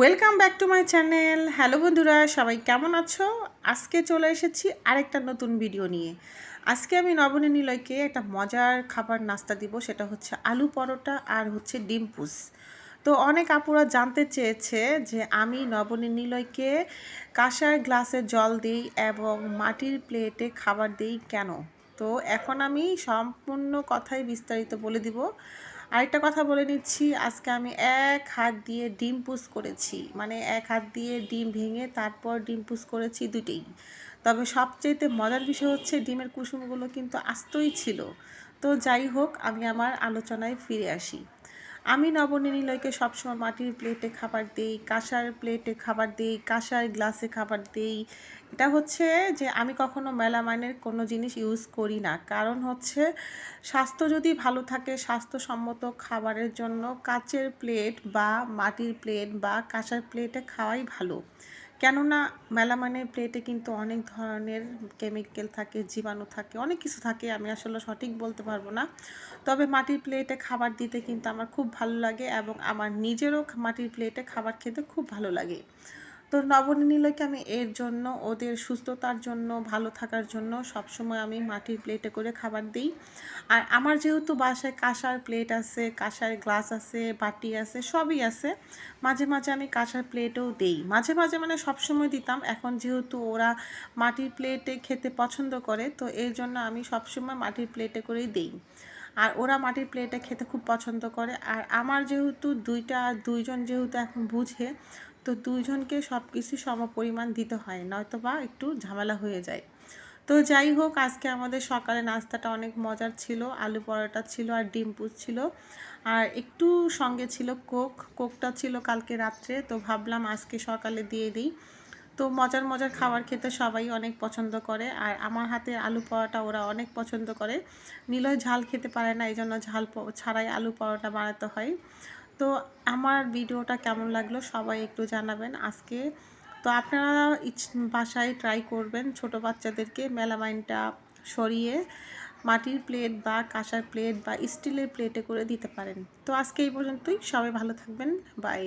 Welcome back to my channel hello বন্ধুরা, সবাই কেমন আছো? আজকে চলে এসেছি আরেকটা নতুন ভিডিও নিয়ে। আজকে আমি নবনী নিলয়কে একটা মজার খাবার নাস্তা দিব, সেটা হচ্ছে আলু পরোটা আর হচ্ছে ডিম পুস। তো অনেক আপুরা জানতে চেয়েছে যে আমি নবনী নিলয়কে কাঁসার গ্লাসে জল দিই এবং মাটির প্লেটে খাবার দিই কেন? তো এখন আমি সম্পূর্ণ কথাই বিস্তারিত বলে দিব। আরেকটা কথা বলে নিচ্ছি, আজকে আমি এক হাত দিয়ে ডিম পুস করেছি মানে এক হাত দিয়ে ডিম ভেঙে তারপর ডিম পুস করেছি দুটেই তবে সবচেয়েতে মজার বিষয় হচ্ছে ডিমের কুসুমগুলো কিন্তু আস্তই ছিল। তো যাই হোক, আমি আমার আলোচনায় ফিরে আসি। আমি নবনীলয়কে সবসময় মাটির প্লেটে খাবার দেই, কাঁসার প্লেটে খাবার দেই, কাঁসার গ্লাসে খাবার দেই। এটা হচ্ছে যে আমি কখনো মেলামাইনের কোনো জিনিস ইউজ করি না। কারণ হচ্ছে স্বাস্থ্য যদি ভালো থাকে, স্বাস্থ্যসম্মত খাবারের জন্য কাচের প্লেট বা মাটির প্লেট বা কাঁসার প্লেটে খাওয়াই ভালো। কেননা মেলামানের প্লেটে কিন্তু অনেক ধরনের কেমিক্যাল থাকে, জীবাণু থাকে, অনেক কিছু থাকে, আমি আসলে সঠিক বলতে পারব না। তবে মাটির প্লেটে খাবার দিতে কিন্তু আমার খুব ভালো লাগে এবং আমার নিজেরও মাটির প্লেটে খাবার খেতে খুব ভালো লাগে। তো নবনীলকে আমি এর জন্য, ওদের সুস্থতার জন্য, ভালো থাকার জন্য সবসময় আমি মাটির প্লেটে করে খাবার দিই। আর আমার যেহেতু বাসায় কাঁসার প্লেট আছে, কাঁসার গ্লাস আছে, বাটি আছে, সবই আছে, মাঝে মাঝে আমি কাঁসার প্লেটও দিই। মাঝে মাঝে মানে সবসময় দিতাম, এখন যেহেতু ওরা মাটির প্লেটে খেতে পছন্দ করে, তো এর জন্য আমি সবসময় মাটির প্লেটে করেই দিই। আর ওরা মাটির প্লেটে খেতে খুব পছন্দ করে। আর আমার যেহেতু দুইটা, দুইজন যেহেতু এখন বুঝে তো দুইজনকে সব কিছু সম পরিমাণ দিতে হয় নয়তো বা একটু ঝামেলা হয়ে যায়। তো যাই হোক, আজকে আমাদের সকালে নাস্তাটা অনেক মজার ছিল, আলু পরোটা ছিল আর ডিম পুচ ছিল। আর একটু সঙ্গে ছিল কোক, কোকটা ছিল কালকে রাত্রে, তো ভাবলাম আজকে সকালে দিয়ে দিই। তো মজার মজার খাবার খেতে সবাই অনেক পছন্দ করে, আর আমার হাতে আলু পরোটা ওরা অনেক পছন্দ করে। নিলয় ঝাল খেতে পারে না এই জন্য ঝাল ছাড়াই আলু পরোটা বানাতে হয়। তো আমার ভিডিওটা কেমন লাগল সবাই একটু জানাবেন আজকে। তো আপনারা বাসায় ট্রাই করবেন ছোট বাচ্চাদেরকে মেলামাইনটা সরিয়ে মাটির প্লেট বা কাঁসার প্লেট বা স্টিলের প্লেটে করে দিতে পারেন। তো আজকে এই পর্যন্তই, সবাই ভালো থাকবেন বাই